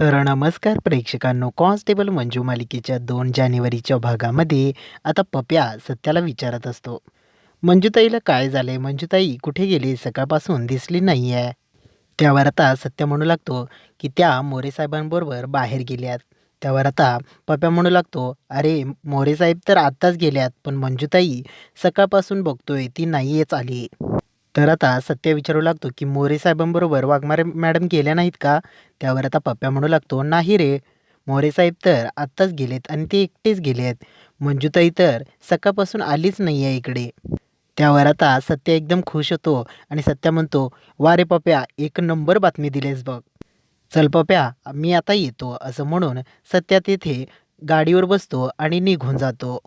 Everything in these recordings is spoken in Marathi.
तर नमस्कार प्रेक्षकांनो कॉन्स्टेबल मंजू मालिकेच्या दोन जानेवारीच्या भागामध्ये आता पप्या सत्याला विचारत असतो मंजूताईला काय झाले मंजूताई कुठे गेली? सकाळपासून दिसली नाही आहे त्यावर आता सत्य म्हणू लागतो की त्या मोरे साहेबांबरोबर बाहेर गेल्यात. त्यावर आता पप्या म्हणू लागतो अरे मोरे साहेब तर आत्ताच गेल्यात पण मंजूताई सकाळपासून बघतोय ती नाहीच आली. तर आता सत्य विचारू लागतो की मोरे साहेबांबरोबर वाघमारे मॅडम गेल्या नाहीत का? त्यावर आता पप्प्या म्हणू लागतो नाही रे मोरे साहेब तर आत्ताच गेलेत आणि ते एकटेच गेले आहेत मंजूताई तर सकाळपासून आलीच नाही आहे इकडे. त्यावर आता सत्य एकदम खुश होतो आणि सत्य म्हणतो वा रे पप्या एक नंबर बातमी दिलीस बघ. चल पप्या मी आता येतो असं म्हणून सत्या तेथे गाडीवर बसतो आणि निघून जातो.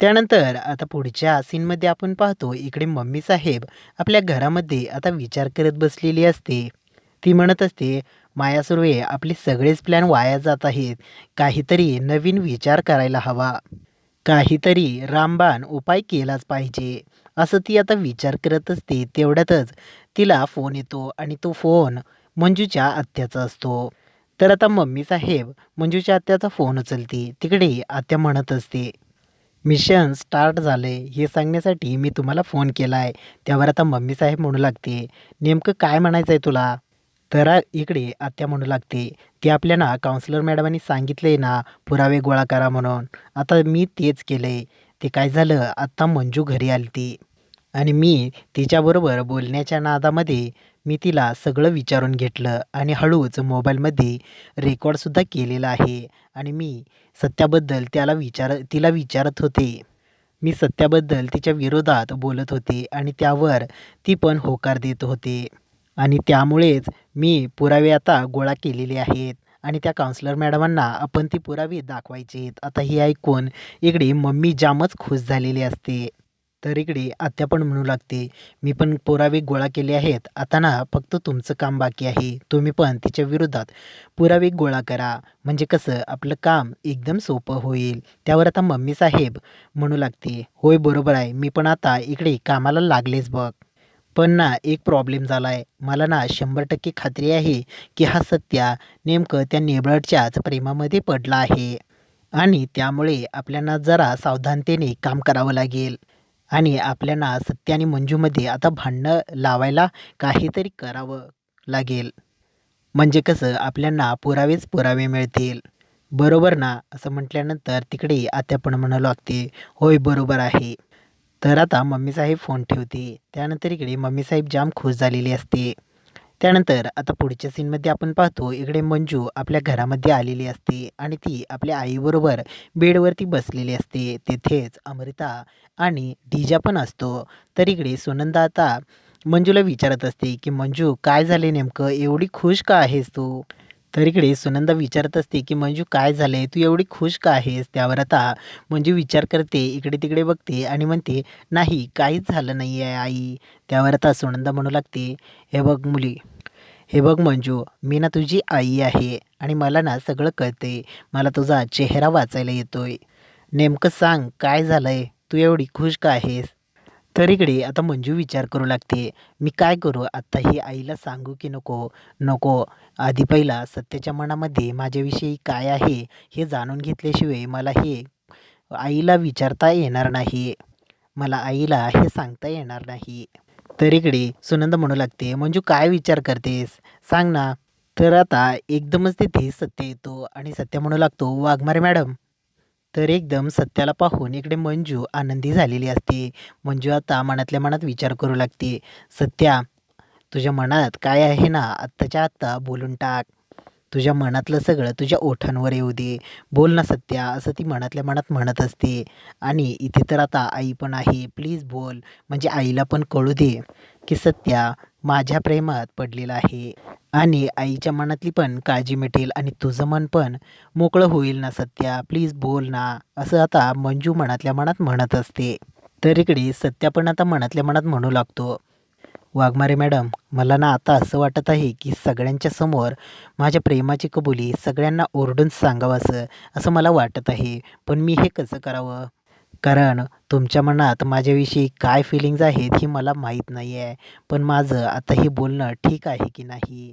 त्यानंतर आता पुढच्या सीनमध्ये आपण पाहतो इकडे मम्मी साहेब आपल्या घरामध्ये आता विचार करत बसलेली असते. ती म्हणत असते माया सुर्वे आपले सगळेच प्लॅन वाया जात आहेत. काहीतरी नवीन विचार करायला हवा. काहीतरी रामबाण उपाय केलाच पाहिजे. असं ती आता विचार करत असते. तेवढ्यातच तिला फोन येतो आणि तो फोन मंजूच्या आत्याचा असतो. तर आता मम्मी साहेब मंजूच्या आत्याचा फोन उचलते. तिकडे आत्या म्हणत असते मिशन स्टार्ट झाले हे सांगण्यासाठी मी तुम्हाला फोन केला आहे त्यावर आता मम्मी साहेब म्हणू लागते. नेमकं काय म्हणायचं आहे तुला? तर इकडे आत्या म्हणू लागते. ते आपल्याला काउन्सिलर मॅडमांनी सांगितले ना पुरावे गोळा करा म्हणून. आता मी तेच केले ते काय झालं? आत्ता मंजू घरी आली ती आणि मी तिच्याबरोबर बोलण्याच्या नादामध्ये मी तिला सगळं विचारून घेतलं. आणि हळूच मोबाईलमध्ये रेकॉर्डसुद्धा केलेलं आहे. आणि मी सत्याबद्दल त्याला विचार तिला विचारत होते. मी सत्याबद्दल तिच्या विरोधात बोलत होते आणि त्यावर ती पण होकार देत होते. आणि त्यामुळेच मी पुरावे आता गोळा केलेले आहेत. आणि त्या काउन्सलर मॅडमांना आपण ती पुरावे दाखवायचे आहेत आता हे ऐकून इकडे मम्मी जामच खुश झालेली असते. तर इकडे आत्या पण म्हणू लागते मी पण पुरावे गोळा केले आहेत आता ना फक्त तुमचं काम बाकी आहे तुम्ही पण तिच्या विरोधात पुरावे गोळा करा म्हणजे कसं आपलं काम एकदम सोपं होईल त्यावर आता मम्मी साहेब म्हणू लागते होय बरोबर आहे मी पण आता इकडे कामाला लागलेच बघ. पण ना एक प्रॉब्लेम झाला आहे मला ना शंभर टक्के खात्री आहे की हा सत्या नेमकं त्या नेबळटच्याच प्रेमामध्ये पडला आहे आणि त्यामुळे आपल्याला जरा सावधानतेने काम करावं लागेल. आणि आपल्याला सत्य आणि मंजूमध्ये आता भांडणं लावायला काहीतरी करावं लागेल. म्हणजे कसं आपल्याला पुरावेच पुरावे मिळतील. बरोबर ना? असं म्हटल्यानंतर तिकडे आत्या पण म्हणावं लागते होय बरोबर आहे. तर आता मम्मीसाहेब फोन ठेवते. त्यानंतर इकडे मम्मीसाहेब जाम खुश झालेली असते. त्यानंतर आता पुढच्या सीनमध्ये आपण पाहतो इकडे मंजू आपल्या घरामध्ये आलेली असते आणि ती आपल्या आईबरोबर बेडवरती बसलेली असते. तेथेच अमृता आणि डीजा पण असतो. तर इकडे सुनंदा आता मंजूला विचारत असते की मंजू काय झाले नेमकं? एवढी खुश का आहेस तू? तर इकडे सुनंदा विचारत असते की मंजू काय झाले तू एवढी खुश का आहेस त्यावर आता? मंजू विचार करते इकडे तिकडे बघते आणि म्हणते नाही काहीच झालं नाही आहे आई. त्यावर आता सुनंदा म्हणू लागते हे बघ मुली हे बघ मंजू मी ना तुझी आई आहे आणि मला ना सगळं कळते मला तुझा चेहरा वाचायला येतोय. नेमकं सांग काय झालंय? तू एवढी खुश का आहेस? तर इकडे आता मंजू विचार करू लागते. मी काय करू? आत्ता ही आईला सांगू की नको? नको. आधी पहिला सत्याच्या मनामध्ये माझ्याविषयी काय आहे हे जाणून घेतल्याशिवाय मला हे आईला विचारता येणार नाही. मला आईला हे सांगता येणार नाही. तर इकडे सुनंद म्हणू लागते मंजू काय विचार करतेस? सांग ना. तर आता एकदमच तिथे सत्य येतो आणि सत्य म्हणू लागतो वाघमारे मॅडम. तर एकदम सत्याला पाहून इकडे मंजू आनंदी झालेली असते. मंजू आता मनातल्या मनात विचार करू लागते. सत्या तुझ्या मनात काय आहे ना आत्ताच्या आत्ता बोलून टाक. तुझ्या मनातलं सगळं तुझ्या ओठांवर येऊ दे. बोल ना सत्या असं ती मनातल्या मनात म्हणत असते. आणि इथे तर आता आई पण आहे. प्लीज बोल. म्हणजे आईला पण कळू दे की सत्या माझ्या प्रेमात पडलेला आहे. आणि आईच्या मनातली पण काळजी मिटेल आणि तुझं मन पण मोकळं होईल ना सत्या. प्लीज बोल ना. असं आता मंजू मनातल्या मनात म्हणत असते. तर इकडे सत्या पण आता मनातल्या मनात म्हणू लागतो. वाघमारे मॅडम मला ना आता असं वाटत आहे की सगळ्यांच्या समोर माझ्या प्रेमाची कबुली सगळ्यांना ओरडून सांगावं असं असं मला वाटत आहे. पण मी हे कसं करावं? कारण तुमच्या मनात माझ्याविषयी काय फिलिंग्ज आहेत ही मला माहीत नाही आहे पण माझं आता हे बोलणं ठीक आहे की नाही?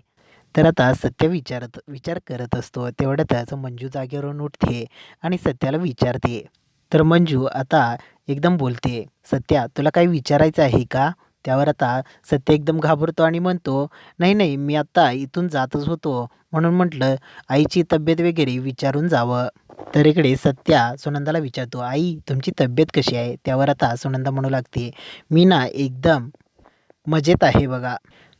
तर आता सत्य विचारत विचार करत असतो. तेवढ्यातच मंजू जागेवरून उठते आणि सत्याला विचारते. तर मंजू आता एकदम बोलते सत्या तुला काही विचारायचं आहे का? त्यावर आता सत्य एकदम घाबरतो आणि म्हणतो नाही नाही मी आत्ता इथून जातच होतो. म्हणून म्हटलं आईची तब्येत वगैरे विचारून जावं. तर इकडे सत्या सुनंदाला विचारतो आई तुमची तब्येत कशी आहे? त्यावर आता सुनंदा म्हणू लागते मी ना एकदम मजेत आहे बघा.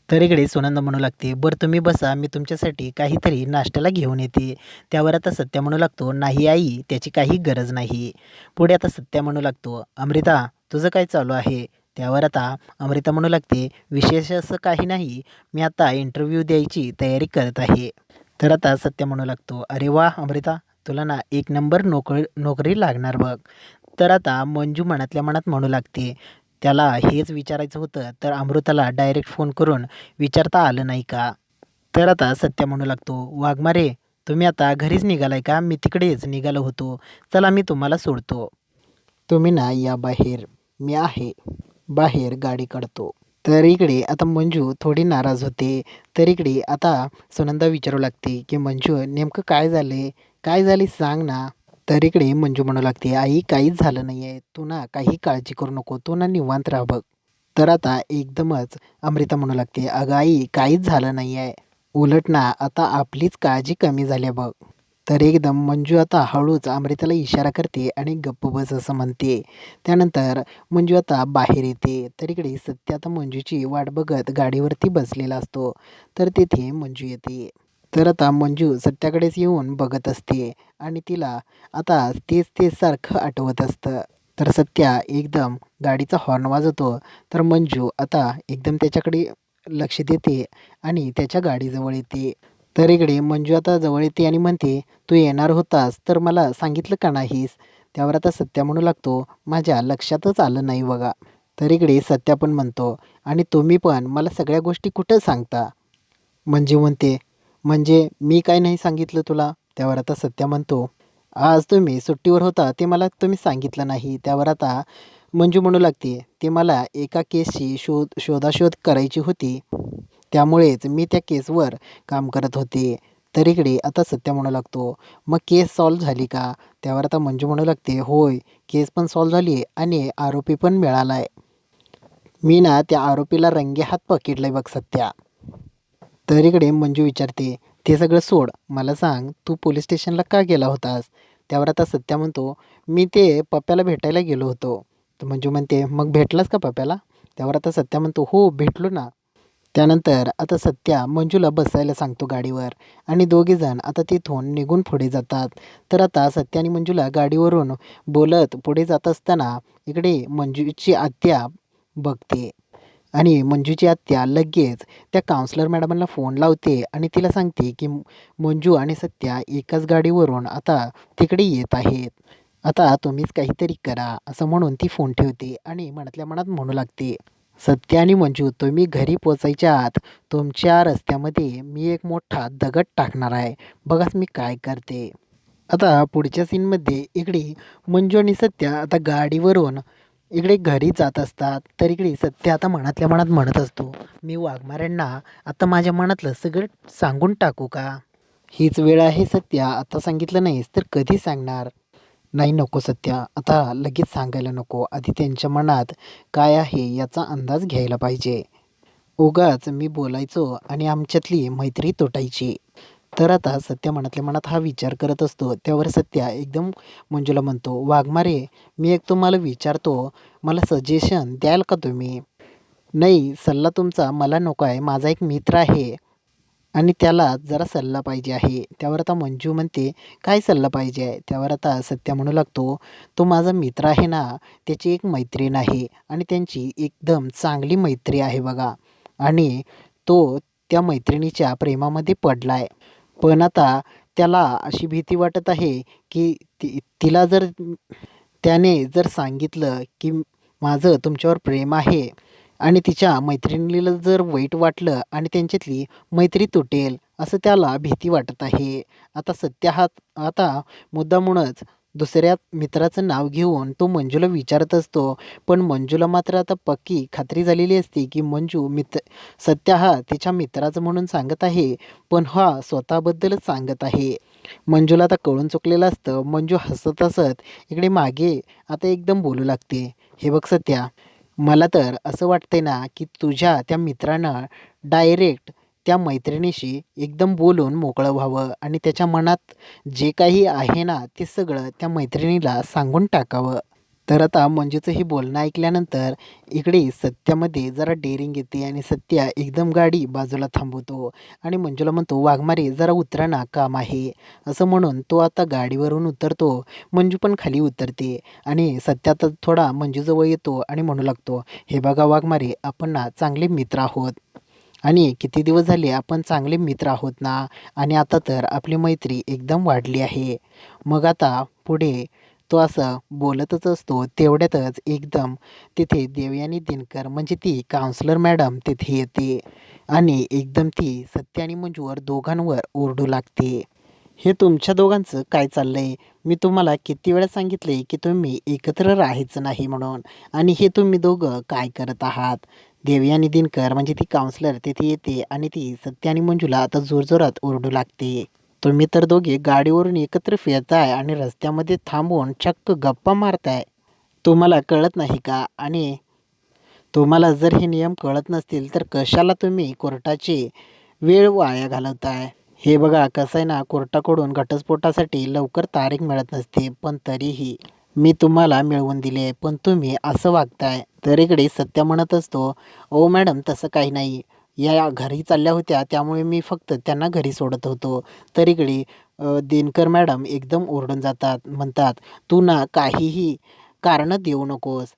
तर इकडे सुनंदा म्हणू लागते बरं तुम्ही बसा मी तुमच्यासाठी काहीतरी नाश्त्याला घेऊन येते. त्यावर आता सत्या म्हणू लागतो नाही आई त्याची काही गरज नाही. पुढे आता सत्या म्हणू लागतो अमृता तुझं काय चालू आहे? त्यावर आता अमृता म्हणू लागते विशेष असं काही नाही मी आता इंटरव्ह्यू द्यायची तयारी करत आहे. तर आता सत्य म्हणू लागतो अरे वा अमृता तुला ना एक नंबर नोकरी नोकरी लागणार बघ. तर आता मंजू मनातल्या मनात म्हणू लागते. त्याला हेच विचारायचं होतं तर अमृताला डायरेक्ट फोन करून विचारता आलं नाही का? तर आता सत्य म्हणू लागतो वाघमारे तुम्ही आता घरीच निघालाय का? मी तिकडेच निघालो होतो. चला मी तुम्हाला सोडतो. तुम्ही ना या बाहेर. मी आहे. बाहेर गाडी काढतो. तर इकडे आता मंजू थोडी नाराज होते. तर इकडे आता सुनंदा विचारू लागते की मंजू नेमकं काय झाले काय झाले सांग ना. तर इकडे मंजू म्हणू लागते आई काहीच झालं नाही आहे तू ना काही काळजी करू नको. तू ना निवांत राह बघ. तर आता एकदमच अमृता म्हणू लागते अगं आई काहीच झालं नाही आहे उलट ना आता आपलीच काळजी कमी झाली आहे बघ. तर एकदम मंजू आता हळूच अमृताला इशारा करते आणि गप्प बस असं म्हणते. त्यानंतर मंजू आता बाहेर येते. तर इकडे सत्य आता मंजूची वाट बघत गाडीवरती बसलेला असतो. तर तेथे मंजू येते. तर आता मंजू सत्याकडेच येऊन बघत असते आणि तिला आता तेच तेच सारखं आठवत असतं. तर सत्या एकदम गाडीचा हॉर्न वाजवतो. तर मंजू आता एकदम त्याच्याकडे लक्ष देते आणि त्याच्या गाडीजवळ येते. तर इकडे मंजू आता जवळ येते आणि म्हणते तू येणार होतास तर मला सांगितलं का नाहीस? त्यावर आता सत्या म्हणू लागतो माझ्या लक्षातच आलं नाही बघा. तर इकडे सत्या पण म्हणतो आणि तुम्ही पण मला सगळ्या गोष्टी कुठं सांगता? मंजू म्हणते म्हणजे मी काय नाही सांगितलं तुला? त्यावर आता सत्या म्हणतो आज तुम्ही सुट्टीवर होता ते मला तुम्ही सांगितलं नाही. त्यावर आता मंजू म्हणू लागते ते मला एका केसची शोध शोधाशोध करायची होती. त्यामुळेच मी त्या केसवर काम करत होते. तर इकडे आता सत्य म्हणू लागतो मग केस सॉल्व झाली का? त्यावर आता मंजू म्हणू लागते होय केस पण सॉल्व झाली आणि आरोपी पण मिळाला आहे. मी ना त्या आरोपीला रंगे हात पकडलाय बघ सत्या. तर इकडे मंजू विचारते ते सगळं सोड मला सांग तू पोलीस स्टेशनला का गेला होतास? त्यावर आता सत्या म्हणतो मी ते पप्प्याला भेटायला गेलो होतो. तर मंजू म्हणते मग भेटलास का पप्प्याला? त्यावर आता सत्या म्हणतो हो भेटलो ना. त्यानंतर आता सत्या मंजूला बसायला सांगतो गाडीवर आणि दोघेजण आता तिथून निघून पुढे जातात. तर आता सत्या आणि मंजूला गाडीवरून बोलत पुढे जात असताना इकडे मंजूची आत्या बघते. आणि मंजूची आत्या लगेच त्या काउन्सलर मॅडमांना फोन लावते आणि तिला सांगते की मंजू आणि सत्या एकाच गाडीवरून आता तिकडे येत आहेत. आता तुम्हीच काहीतरी करा असं म्हणून ती फोन ठेवते आणि मनातल्या मनात म्हणू लागते सत्य आणि मंजू तुम्ही घरी पोचायच्या आत तुमच्या रस्त्यामध्ये मी एक मोठा दगड टाकणार आहे. बघाच मी काय करते. आता पुढच्या सीनमध्ये इकडे मंजू आणि सत्या आता गाडीवरून इकडे घरी जात असतात तर इकडे सत्य आता मनातल्या मनात म्हणत असतो मी वाघमाऱ्यांना आता माझ्या मनातलं सगळं सांगून टाकू का? हीच वेळ आहे सत्या आता सांगितलं नाहीस तर कधी सांगणार? नाही नको सत्या आता लगेच सांगायला नको आधी त्यांच्या मनात काय आहे याचा अंदाज घ्यायला पाहिजे. उगाच मी बोलायचो आणि आमच्यातली मैत्री तुटायची. तर आता सत्या मनातल्या मनात हा विचार करत असतो. त्यावर सत्या एकदम मंजूला म्हणतो वाघमारे मी एक तुम्हाला विचारतो मला सजेशन द्याल का तुम्ही? नाही सल्ला तुमचा मला नको आहे. माझा एक मित्र आहे आणि त्याला जरा सल्ला पाहिजे आहे. त्यावर आता मंजू म्हणते काय सल्ला पाहिजे आहे? त्यावर आता सत्या म्हणू लागतो तो माझा मित्र आहे ना त्याची एक मैत्रीण आहे आणि त्यांची एकदम चांगली मैत्री आहे बघा आणि तो त्या मैत्रिणीच्या प्रेमामध्ये पडला आहे पण आता त्याला अशी भीती वाटत आहे की ती तिला जर त्याने जर सांगितलं की माझं तुमच्यावर प्रेम आहे आणि तिच्या मैत्रिणीला जर वाईट वाटलं आणि त्यांच्यातली मैत्री तुटेल असं त्याला भीती वाटत आहे. आता सत्य हा आता मुद्दामूनच दुसऱ्या मित्राचं नाव घेऊन तो मंजूला विचारत असतो. पण मंजूला मात्र आता पक्की खात्री झालेली असते की मंजू मित्र सत्या हा तिच्या मित्राचं म्हणून सांगत आहे. पण हा स्वतःबद्दलच सांगत आहे. मंजूला आता कळून चुकलेलं असतं. मंजू हसत हसत इकडे मागे आता एकदम बोलू लागते. हे बघ सत्या मला तर असं वाटतंय ना की तुझ्या त्या मित्रानं डायरेक्ट त्या मैत्रिणीशी एकदम बोलून मोकळं व्हावं आणि त्याच्या मनात जे काही आहे ना ते सगळं त्या मैत्रिणीला सांगून टाकावं. तर आता मंजूचं हे बोलणं ऐकल्यानंतर इकडे सत्यामध्ये जरा डेअरिंग येते आणि सत्या एकदम गाडी बाजूला थांबवतो आणि मंजूला म्हणतो वाघमारे जरा उतरा काम आहे. असं म्हणून तो आता गाडीवरून उतरतो. मंजू पण खाली उतरते आणि सत्या तर थोडा मंजूजवळ येतो आणि म्हणू लागतो हे बघा वाघमारे आपण ना चांगले मित्र आहोत. आणि किती दिवस झाले आपण चांगले मित्र आहोत ना? आणि आता तर आपली मैत्री एकदम वाढली आहे. मग आता पुढे तो असं बोलतच असतो तेवढ्यातच एकदम तिथे देवयानी दिनकर म्हणजे ती काउन्सलर मॅडम तिथे येते. आणि एकदम ती सत्य आणि मंजूवर दोघांवर ओरडू लागते. हे तुमच्या दोघांचं काय चाललं आहे मी तुम्हाला किती वेळा सांगितले की तुम्ही एकत्र राहायचं नाही म्हणून. आणि हे तुम्ही दोघं काय करत आहात? देवी आणि दिनकर म्हणजे ती काउन्सलर तिथे येते आणि ती सत्य आणि मंजूला आता जोरजोरात ओरडू लागते. तुम्ही तर दोघे गाडीवरून एकत्र फिरताय आणि रस्त्यामध्ये थांबून चक्क गप्पा मारताय. तुम्हाला कळत नाही का? आणि तुम्हाला जर हे नियम कळत नसतील तर कशाला तुम्ही कोर्टाची वेळ वाया घालवताय? हे बघा कसं आहे ना कोर्टाकडून घटस्फोटासाठी लवकर तारीख मिळत नसते पण तरीही मी तुम्हाला मिळवून दिले पण तुम्ही असं वागताय तर इकडे सत्य म्हणत असतो ओ मॅडम तसं काही नाही. या घरी चालल्या होत्या त्यामुळे मी फक्त त्यांना घरी सोडत होतो. तर इकडे दिनकर मॅडम एकदम ओरडून जातात म्हणतात तू ना काहीही कारणं देऊ नकोस.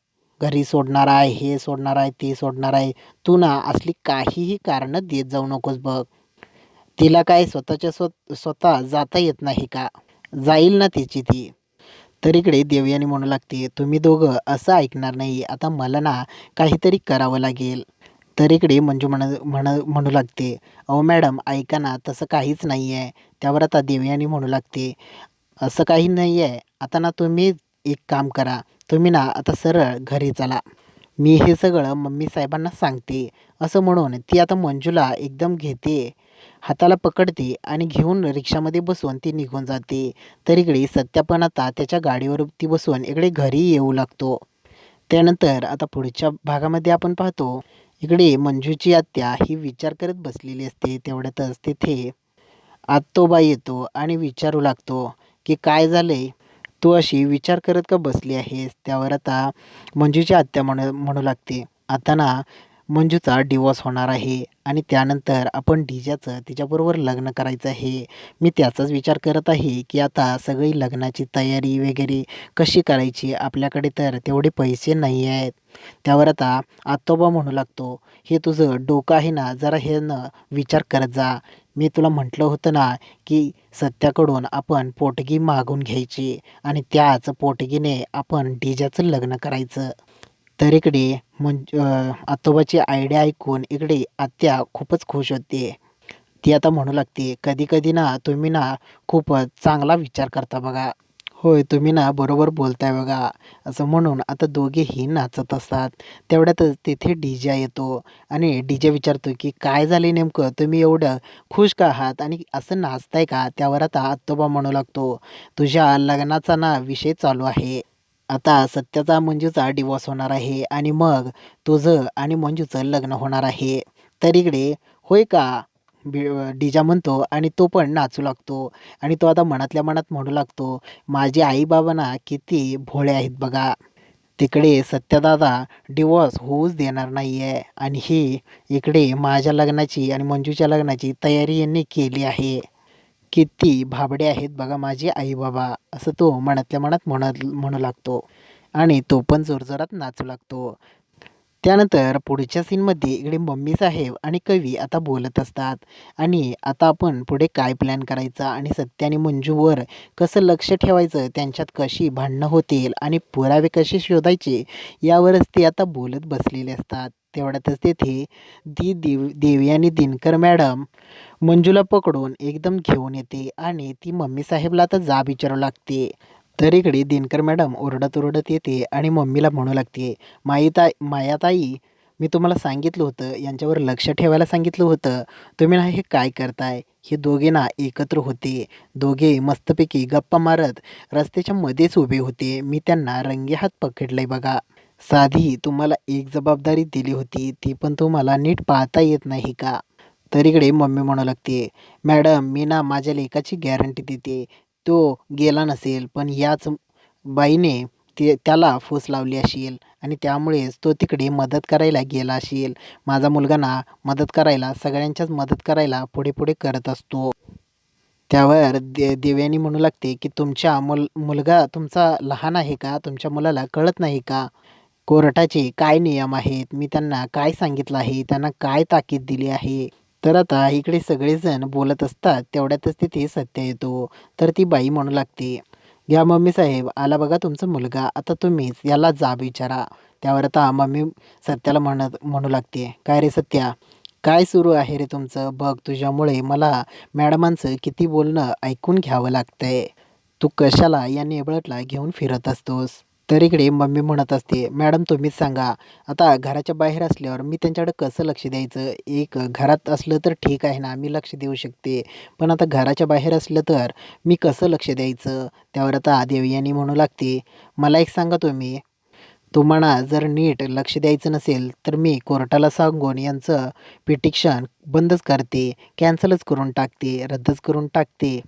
घरी सोडणार आहे हे सोडणार आहे ते सोडणार आहे. तू ना असली काहीही कारणं देत जाऊ नकोस बघ. तिला काय स्वतःच्या स्व स्वतः जाता येत नाही का? जाईल ना तिची ती. तर इकडे देवयानी म्हणू लागते तुम्ही दोघं असं ऐकणार नाही. आता मला ना काहीतरी करावं लागेल. तर इकडे मंजू म्हण म्हण म्हणू लागते अहो मॅडम ऐका ना तसं काहीच नाही आहे त्यावर आता देवयानी म्हणू लागते असं काही नाही आहे आता ना तुम्ही एक काम करा. तुम्ही ना आता सरळ घरी चला. मी हे सगळं मम्मी साहेबांना सांगते. असं म्हणून ती आता मंजूला एकदम घेते. हाताला पकडते आणि घेऊन रिक्षामध्ये बसून ती निघून जाते. तर इकडे सत्यापन आता त्याच्या गाडीवर ती बसून इकडे घरी येऊ लागतो. त्यानंतर आता पुढच्या भागामध्ये आपण पाहतो इकडे मंजूची आत्या ही विचार करत बसलेली असते. तेवढ्यातच तिथे आत्तोबा येतो आणि विचारू लागतो की काय झालंय? तू अशी विचार करत का बसली आहेस? त्यावर आता मंजूची आत्या म्हणू म्हणू लागते. आता ना मंजूचा डिवॉर्स होणार आहे. आणि त्यानंतर आपण डिजाचं तिच्याबरोबर लग्न करायचं आहे. मी त्याचाच विचार करत आहे की आता सगळी लग्नाची तयारी वगैरे कशी करायची? आपल्याकडे तर तेवढे पैसे नाही आहेत. त्यावर आता आतोबा म्हणू लागतो हे तुझं डोकं आहे ना जरा हे न विचार करत जा. मी तुला म्हटलं होतं ना की सत्याकडून आपण पोटगी मागून घ्यायची आणि त्याच पोटगीने आपण डिजाचं लग्न करायचं. तर इकडे मंज आत्तोबाची आयडिया ऐकून इकडे आत्या खूपच खुश होते. ती आता म्हणू लागते कधी कधी ना तुम्ही ना खूपच चांगला विचार करता बघा. होय तुम्ही ना बरोबर बोलताय बघा. असं म्हणून आता दोघेही नाचत असतात. तेवढ्यातच तिथे डीजे येतो आणि डी जे विचारतो की काय झाले नेमकं? तुम्ही एवढं खुश का आहात? आणि असं नाचताय का? त्यावर आता आत्तोबा म्हणू लागतो तुझ्या लग्नाचा ना विषय चालू आहे. आता सत्याचा मंजूचा डिवॉर्स होणार आहे आणि मग तुझं आणि मंजूचं लग्न होणार आहे. तर इकडे होय का? बी डीजा म्हणतो आणि तो पण नाचू लागतो. आणि तो आता मनातल्या मनात म्हणू लागतो माझे आई किती भोळे आहेत बघा. तिकडे सत्यदादा डिवॉर्स होऊच देणार नाही आहे आणि ही इकडे माझ्या लग्नाची आणि मंजूच्या लग्नाची तयारी यांनी केली आहे. किती भाबडे आहेत बघा माझे आई बाबा असं तो मनातल्या मनात म्हणत म्हणू लागतो. आणि तो पण जोरजोरात नाचू लागतो. त्यानंतर पुढच्या सीनमध्ये इकडे मम्मी साहेब आणि कवी आता बोलत असतात. आणि आता आपण पुढे काय प्लॅन करायचा आणि सत्य आणि मंजूवर कसं लक्ष ठेवायचं त्यांच्यात कशी भांडणं होतील आणि पुरावे कसे शोधायचे यावरच ते आता बोलत बसलेले असतात. तेवढ्यातच तेथे दी देव देवी आणि दिनकर मॅडम मंजूला पकडून एकदम घेऊन येते आणि ती मम्मी साहेबला आता जाब विचारू लागते. तर इकडे दिनकर मॅडम ओरडत ओरडत येते आणि मम्मीला म्हणू लागते माईताई मायाताई मी तुम्हाला सांगितलं होतं यांच्यावर लक्ष ठेवायला सांगितलं होतं. तुम्ही ना हे काय करताय? हे दोघे ना एकत्र होते. दोघे मस्तपैकी गप्पा मारत रस्त्याच्या मध्येच उभे होते. मी त्यांना रंगे हात पकडले बघा. साधी तुम्हाला एक जबाबदारी दिली होती ती पण तुम्हाला नीट पाहता येत नाही का? तर इकडे मम्मी म्हणू लागते मॅडम मी ना माझ्या लेखाची गॅरंटी देते. तो गेला नसेल पण याच बाईने ते त्याला फूस लावली असेल आणि त्यामुळेच तो तिकडे मदत करायला गेला असेल. माझा मुलगा ना मदत करायला सगळ्यांच्याच मदत करायला पुढे पुढे करत असतो. त्यावर दे देव्यानी म्हणू लागते की तुमच्या मुल मुलगा तुमचा लहान आहे का? तुमच्या मुलाला कळत नाही का? कोर्टाचे काय नियम आहेत? मी त्यांना काय सांगितलं आहे? त्यांना काय ताकीद दिली आहे? तर आता इकडे सगळेजण बोलत असतात तेवढ्यातच तिथे सत्य येतो. तर ती बाई म्हणू लागते घ्या मम्मी साहेब आला बघा तुमचा मुलगा आता तुम्हीच याला जाब विचारा. त्यावर आता मम्मी सत्याला म्हणत म्हणू लागते काय रे सत्या काय सुरू आहे रे तुमचं? बघ तुझ्यामुळे मला मॅडमांचं किती बोलणं ऐकून घ्यावं लागतंय. तू कशाला या नेबळटला घेऊन फिरत असतोस? तर इकडे मम्मी म्हणत असते मॅडम तुम्हीच सांगा. आता घराच्या बाहेर असल्यावर मी त्यांच्याकडे कसं लक्ष द्यायचं? एक घरात असलं तर ठीक आहे ना मी लक्ष देऊ शकते. पण आता घराच्या बाहेर असलं तर मी कसं लक्ष द्यायचं? त्यावर आता देवयानी म्हणू लागते. मला एक सांगा तुम्ही. तुम्हाला जर नीट लक्ष द्यायचं नसेल तर मी कोर्टाला सांगून यांचं पिटिशन बंदच करते. कॅन्सलच करून टाकते रद्दच करून टाकते.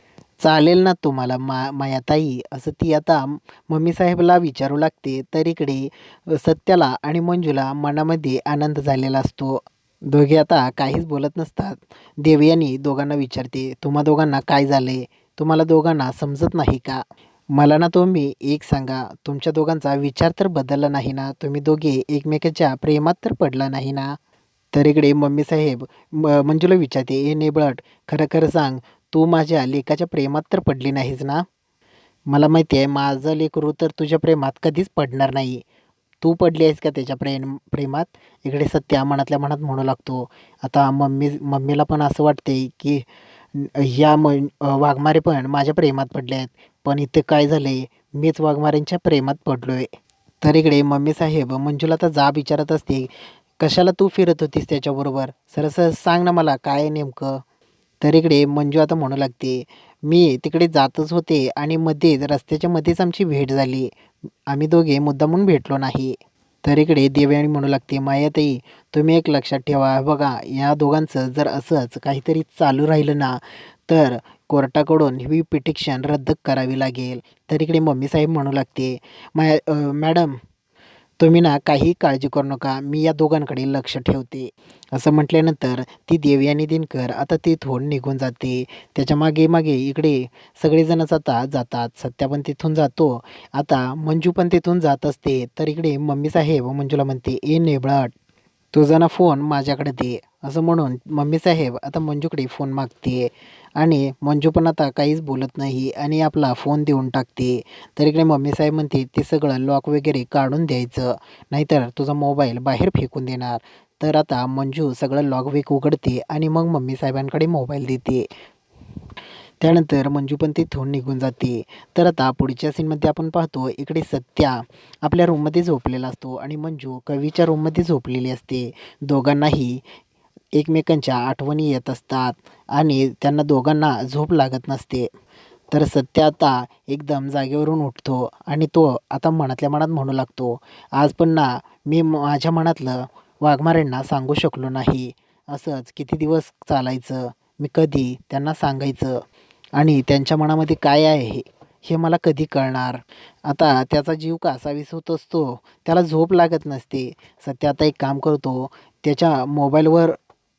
चालेल ना तुम्हाला मा मायाताई. असं ती आता मम्मी साहेबला विचारू लागते. तर इकडे सत्याला आणि मंजूला मनामध्ये आनंद झालेला असतो. दोघे आता काहीच बोलत नसतात. देवयानी दोघांना विचारते तुम्हा दोघांना काय झाले तुम्हाला दोघांना समजत नाही का? मला ना तुम्ही एक सांगा. तुमच्या दोघांचा विचार तर बदलला नाही ना? तुम्ही दोघे एकमेकाच्या प्रेमात तर पडला नाही ना? तर इकडे मम्मी साहेब म मंजूला विचारते ए नेबळट खरं खरं सांग. तू माझ्या लेखाच्या प्रेमात तर पडली नाहीस ना? मला माहिती आहे माझं लेकरू तर तुझ्या प्रेमात कधीच पडणार नाही. तू पडली आहेस का त्याच्या प्रेम प्रेमात? इकडे सत्या मनातल्या मनात म्हणू लागतो. आता मम्मी मम्मीला पण असं वाटते की ह्या म वाघमारे पण माझ्या प्रेमात पडले आहेत. पण इथे काय झाले मीच वाघमारेंच्या प्रेमात पडलो आहे तर इकडे मम्मी साहेब मंजूला तर जाब विचारत असते कशाला तू फिरत होतीस त्याच्याबरोबर? सरसं सांग ना मला काय नेमकं? तर इकडे मंजू आता म्हणू लागते मी तिकडे जातच होते आणि मध्येच रस्त्याच्या मध्येच आमची भेट झाली. आम्ही दोघे मुद्दामून भेटलो नाही. तर इकडे देवयानी म्हणू लागते मायाताई तुम्ही एक लक्षात ठेवा. बघा या दोघांचं जर असंच काहीतरी चालू राहिलं ना तर कोर्टाकडून ही पिटिशन रद्द करावी लागेल. तर इकडे मम्मी साहेब म्हणू लागते माया मॅडम तुम्ही ना काही काळजी करू नका मी या दोघांकडे लक्ष ठेवते. असं म्हटल्यानंतर ती देवयानी दिनकर आता तिथून निघून जाते. त्याच्यामागे मागे इकडे सगळेजणच आता जातात. सत्या पण तिथून जातो. आता मंजू पण तिथून जात असते. तर इकडे मम्मी साहेब मंजूला म्हणते ए नेबळाट तुझा ना फोन माझ्याकडे दे. असं म्हणून मम्मी साहेब आता मंजूकडे फोन मागते. आणि मंजू पण आता काहीच बोलत नाही आणि आपला फोन देऊन टाकते. तर इकडे मम्मी साहेब म्हणते ते सगळं लॉक वगैरे काढून द्यायचं नाहीतर तुझा मोबाईल बाहेर फेकून देणार. तर आता मंजू सगळं लॉक वेक उघडते आणि मग मम्मी साहेबांकडे मोबाईल देते. त्यानंतर मंजू पण तिथून निघून जाते. तर आता पुढच्या सीनमध्ये आपण पाहतो इकडे सत्या आपल्या रूममध्ये झोपलेला असतो आणि मंजू कवीच्या रूममध्ये झोपलेली असते. दोघांनाही एकमेकांच्या आठवणी येत असतात आणि त्यांना दोघांना झोप लागत नसते. तर सत्य आता एकदम जागेवरून उठतो आणि तो आता मनातल्या मनात म्हणू लागतो आज पण ना मी माझ्या मनातलं वाघमारेंना सांगू शकलो नाही. असंच किती दिवस चालायचं? मी कधी त्यांना सांगायचं? आणि त्यांच्या मनामध्ये काय आहे? हे मला कधी कळणार? आता त्याचा जीव कासावीस होत असतो? त्याला झोप लागत नसते. सत्य आता एक काम करतो त्याच्या मोबाईलवर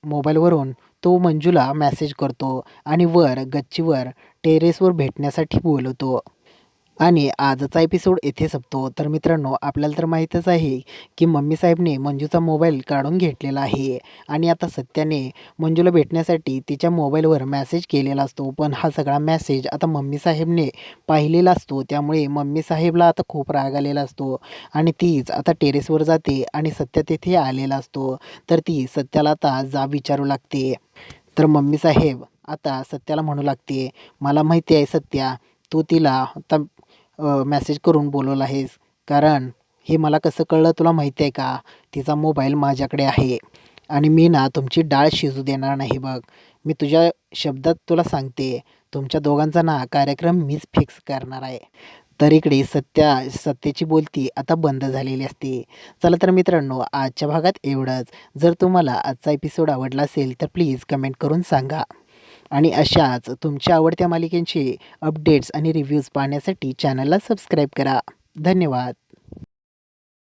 मोबाईलवरून तो मंजूला मेसेज करतो आणि वर गच्चीवर टेरेसवर भेटण्यासाठी बोलवतो. आणि आजचा एपिसोड येथे संपतो. तर मित्रांनो आपल्याला तर माहीतच आहे की मम्मी साहेबने मंजूचा मोबाईल काढून घेतलेला आहे. आणि आता सत्याने मंजूला भेटण्यासाठी तिच्या मोबाईलवर मॅसेज केलेला असतो. पण हा सगळा मॅसेज आता मम्मी साहेबने पाहिलेला असतो. त्यामुळे मम्मी साहेबला आता खूप राग आलेला असतो. आणि तीच आता टेरेसवर जाते आणि सत्य तेथे आलेला असतो. तर ती सत्याला आता जाब विचारू लागते. तर मम्मी साहेब आता सत्याला म्हणू लागते मला माहिती आहे सत्या तू तिला आता मॅसेज करून बोलवलं आहेस. कारण हे मला कसं कळलं तुला माहिती आहे का? तिचा मोबाईल माझ्याकडे आहे. आणि मी ना तुमची डाळ शिजू देणार नाही बघ. मी तुझ्या शब्दात तुला सांगते. तुमच्या दोघांचा ना कार्यक्रम मीच फिक्स करणार आहे. तर इकडे सत्या सत्तेची बोलती आता बंद झालेली असते. चला तर मित्रांनो आजच्या भागात एवढंच. जर तुम्हाला आजचा एपिसोड आवडला असेल तर प्लीज कमेंट करून सांगा. आणि अशाच तुमच्या आवडत्या मालिकेंचे अपडेट्स आणि रिव्ह्यूज पाहण्यासाठी चॅनलला सबस्क्राईब करा. धन्यवाद.